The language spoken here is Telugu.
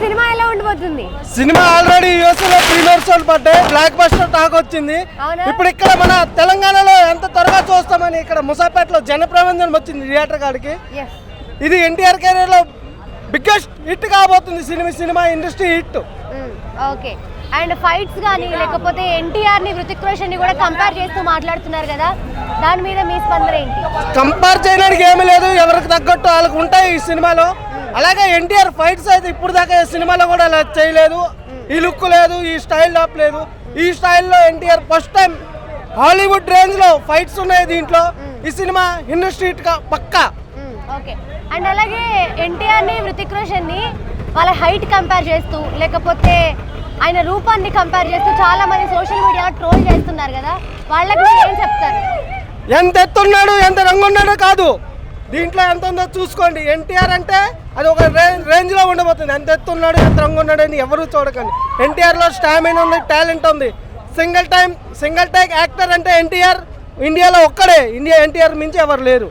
సినిమా ఎలా ఉండబోతుంది? సినిమా ఆల్రెడీ యూఎస్లో ప్రీమియర్ షోలు పడ్డాయి బ్లాక్ బస్టర్ టాక్ వచ్చింది? ఇప్పుడు ఇక్కడ మన తెలంగాణలో ఎంత త్వరగా చూస్తామని ఇక్కడ ముసాపేటలో జనప్రబంధనం వచ్చింది థియేటర్ కాడికి. ఇది ఎన్టీఆర్ కెరీర్లో బిగ్గెస్ట్ హిట్ కాబోతుంది cinema cinema industry hit. Okay. And fights కానీ లేకపోతే ఎన్టీఆర్ని హృతిక్ రోషన్ని కూడా కంపేర్ చేస్తూ మాట్లాడుతున్నారు కదా. దాని మీద మీ స్పందన ఏంటి? కంపేర్ చేయడానికి ఏమీ లేదు తగ్గట్టు వాళ్ళకి ఉంటాయి ఈ సినిమాలో. అలాగే ఎన్టీఆర్ ఫైట్స్ అయితే ఇప్పుడు దాకా ఈ సినిమాలో కూడా అలా చేయలేదు. ఈ లుక్ లేదు ఈ స్టైల్ టాప్ లేదు. ఈ స్టైల్లో ఎన్టీఆర్ ఫస్ట్ టైం హాలీవుడ్ రేంజ్లో ఫైట్స్ ఉన్నాయి దీంట్లో. ఈ సినిమా ఇండస్ట్రీ పక్కా. ఓకే. అండ్ అలాగే ఎన్టీఆర్ని హృతిక్ రోషన్ని వాళ్ళ హైట్ కంపేర్ చేస్తూ లేకపోతే ఆయన రూపాన్ని కంపేర్ చేస్తూ చాలా మంది సోషల్ మీడియాలో ట్రోల్ చేస్తున్నారు కదా. వాళ్ళకి ఏం చెప్తారు? ఎంత ఎత్తున్నాడు ఎంత రంగు ఉన్నాడో కాదు. దీంట్లో ఎంత ఉందో చూసుకోండి. ఎన్టీఆర్ అంటే అది ఒక రే- రేంజ్లో ఉండబోతుంది. ఎంత ఎత్తున్నాడు ఎంత రంగు ఉన్నాడు అని ఎవరు చూడకండి. ఎన్టీఆర్లో స్టామినా ఉంది టాలెంట్ ఉంది. Single time single take actor అంటే ఎన్టీఆర్. ఇండియాలో ఒక్కడే. ఇండియా ఎన్టీఆర్ మించి ఎవరు లేరు.